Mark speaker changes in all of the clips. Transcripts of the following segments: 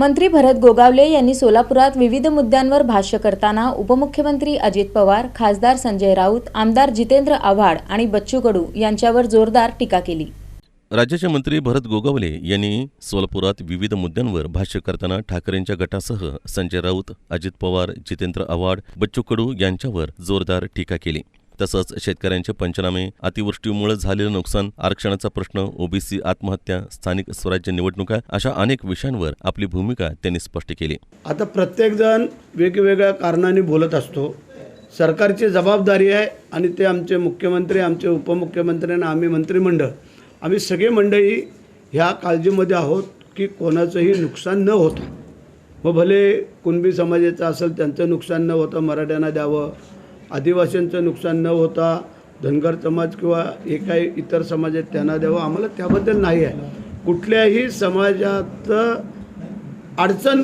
Speaker 1: मंत्री भरत गोगावले यांनी सोलापुरात विविध मुद्द्यांवर भाष्य करताना उपमुख्यमंत्री अजित पवार खासदार संजय राऊत आमदार जितेंद्र आव्हाड आणि बच्चू कडू यांच्यावर जोरदार टीका केली.
Speaker 2: राज्याचे मंत्री भरत गोगावले यांनी सोलापुरात विविध मुद्द्यांवर भाष्य करताना ठाकरेंच्या गटासह संजय राऊत अजित पवार जितेंद्र आव्हाड बच्चू कडू यांच्यावर जोरदार टीका केली. तसंच शेतकऱ्यांचे पंचनामे अतिवृष्टीमुळे झालेलं नुकसान आरक्षणाचा प्रश्न ओबीसी आत्महत्या स्थानिक स्वराज्य निवडणुका अशा अनेक विषयांवर आपली भूमिका त्यांनी स्पष्ट केली.
Speaker 3: आता प्रत्येकजण वेगवेगळ्या कारणाने बोलत असतो. सरकारची जबाबदारी आहे आणि ते आमचे मुख्यमंत्री आमचे उपमुख्यमंत्री आणि आम्ही मंत्रिमंडळ आम्ही सगळे मंडळी ह्या काळजीमध्ये आहोत की कोणाचंही नुकसान न होतं. मग भले कुणबी समाजाचं असेल त्यांचं नुकसान न होतं मराठ्यांना द्यावं आदिवासींचं नुकसान न होता धनगर समाज किंवा हे काही इतर समाज आहेत त्यांना द्यावं. आम्हाला त्याबद्दल नाही आहे. कुठल्याही समाजाचं अडचण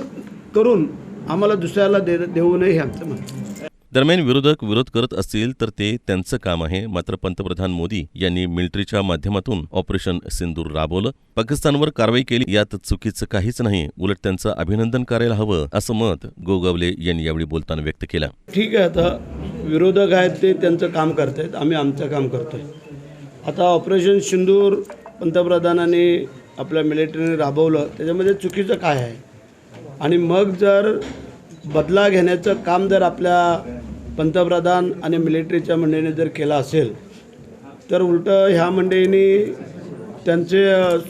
Speaker 3: करून आम्हाला दुसऱ्याला दे देऊ नये हे आमचं म्हणणं आहे.
Speaker 2: दरम्यान विरोधक विरोध करत असतील तर ते त्यांचं काम आहे. मात्र पंतप्रधान मोदी यांनी मिलिटरीच्या माध्यमातून ऑपरेशन सिंदूर राबवलं. पाकिस्तानवर कारवाई केली. यात चुकीचं काहीच नाही. उलट त्यांचं अभिनंदन करायला हवं असं मत गोगावले यांनी यावेळी बोलताना व्यक्त केलं.
Speaker 3: ठीक आहे. आता विरोधक आहेत ते त्यांचं काम करत आहेत आम्ही आमचं काम करतो आहे आता ऑपरेशन सिंदूर पंतप्रधानांनी आपल्या मिलिटरीने राबवलं त्याच्यामध्ये चुकीचं काय आहे? आणि मग जर बदला घेण्याचं काम जर आपल्या पंतप्रधान आणि मिलिटरीच्या मंडळीने जर केलं असेल तर उलटं ह्या मंडळींनी त्यांचे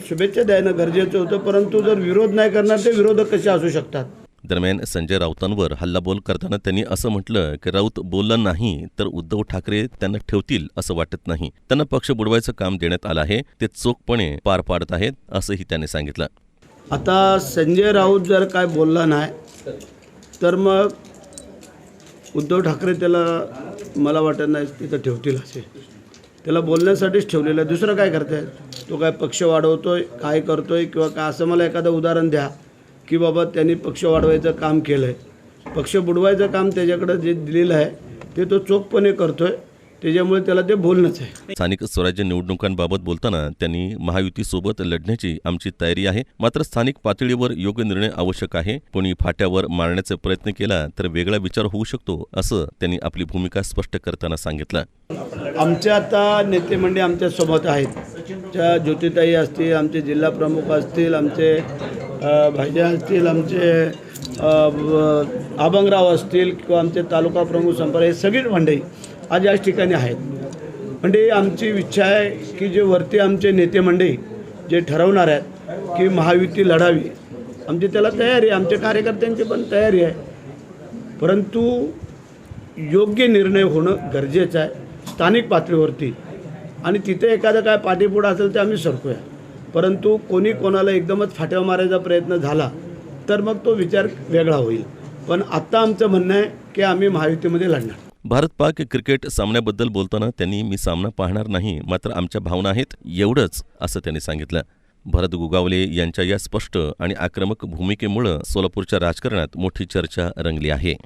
Speaker 3: शुभेच्छा द्यायनं गरजेचं होतं. परंतु जर विरोध नाही करणार ते विरोधक कसे असू शकतात?
Speaker 2: दरम्यान संजय राऊतांवर हल्लाबोल करताना त्यांनी असं म्हटलं की राऊत बोलला नाही तर उद्धव ठाकरे त्यांना ठेवतील असं वाटत नाही. त्यांना पक्ष बुडवायचं काम देण्यात आलं आहे. ते चोखपणे पार पाडत आहेत असंही त्यांनी सांगितलं.
Speaker 3: आता संजय राऊत जर काय बोलला नाही तर मग उद्धव ठाकरे त्याला मला वाटत नाही तिथं ठेवतील असे. त्याला बोलण्यासाठीच ठेवलेलं आहे. दुसरं काय करताय तो काय पक्ष वाढवतोय काय करतोय किंवा काय? असं मला एखादं उदाहरण द्या. की बाबा त्यांनी पक्ष वाढवायचं काम केलं आहे पक्ष बुडवायचं काम त्याच्याकडं जे दिलेलं आहे ते तो चोखपणे करतोय. त्याच्यामुळे त्याला ते बोलणंच आहे.
Speaker 2: स्थानिक स्वराज्य निवडणुकांबाबत बोलताना त्यांनी महायुतीसोबत लढण्याची आमची तयारी आहे. मात्र स्थानिक पातळीवर योग्य निर्णय आवश्यक आहे. कोणी फाट्यावर मारण्याचा प्रयत्न केला तर वेगळा विचार होऊ शकतो असं त्यांनी आपली भूमिका स्पष्ट करताना सांगितलं.
Speaker 3: आमचे आता नेते मंडळी आमच्यासोबत आहेत. त्या ज्योतिताई असतील आमचे जिल्हा प्रमुख असतील आमचे अ, असतील आमचे अ, आबंगराव असतील किंवा आमचे तालुका प्रमुख संपर्क हे सगळीच मंडळी आज याच ठिकाणी आहेत. म्हणजे आमची इच्छा आहे की जे वरती आमचे नेते मंडळी जे ठरवणार आहेत की महायुती लढावी आमची त्याला तयारी आहे आमच्या कार्यकर्त्यांची पण तयारी आहे. परंतु योग्य निर्णय होणं गरजेचं आहे स्थानिक पातळीवरती. आणि तिथे एखादं काय पाठीपुढं असेल ते आम्ही सरकूया. परंतु कोणी कोणाला एकदमच फाट्या मारायचा प्रयत्न झाला तर मग तो विचार वेगळा होईल. पण आत्ता आमचं म्हणणं आहे की आम्ही महायुतीमध्ये लढणार.
Speaker 2: भारत पाक क्रिकेट सामन्याबद्दल बोलताना त्यांनी मी सामना पाहणार नाही मात्र आमच्या भावना आहेत एवढंच असं त्यांनी सांगितलं. भरत गुगावले यांच्या या स्पष्ट आणि आक्रमक भूमिकेमुळं सोलापूरच्या राजकारणात मोठी चर्चा रंगली आहे.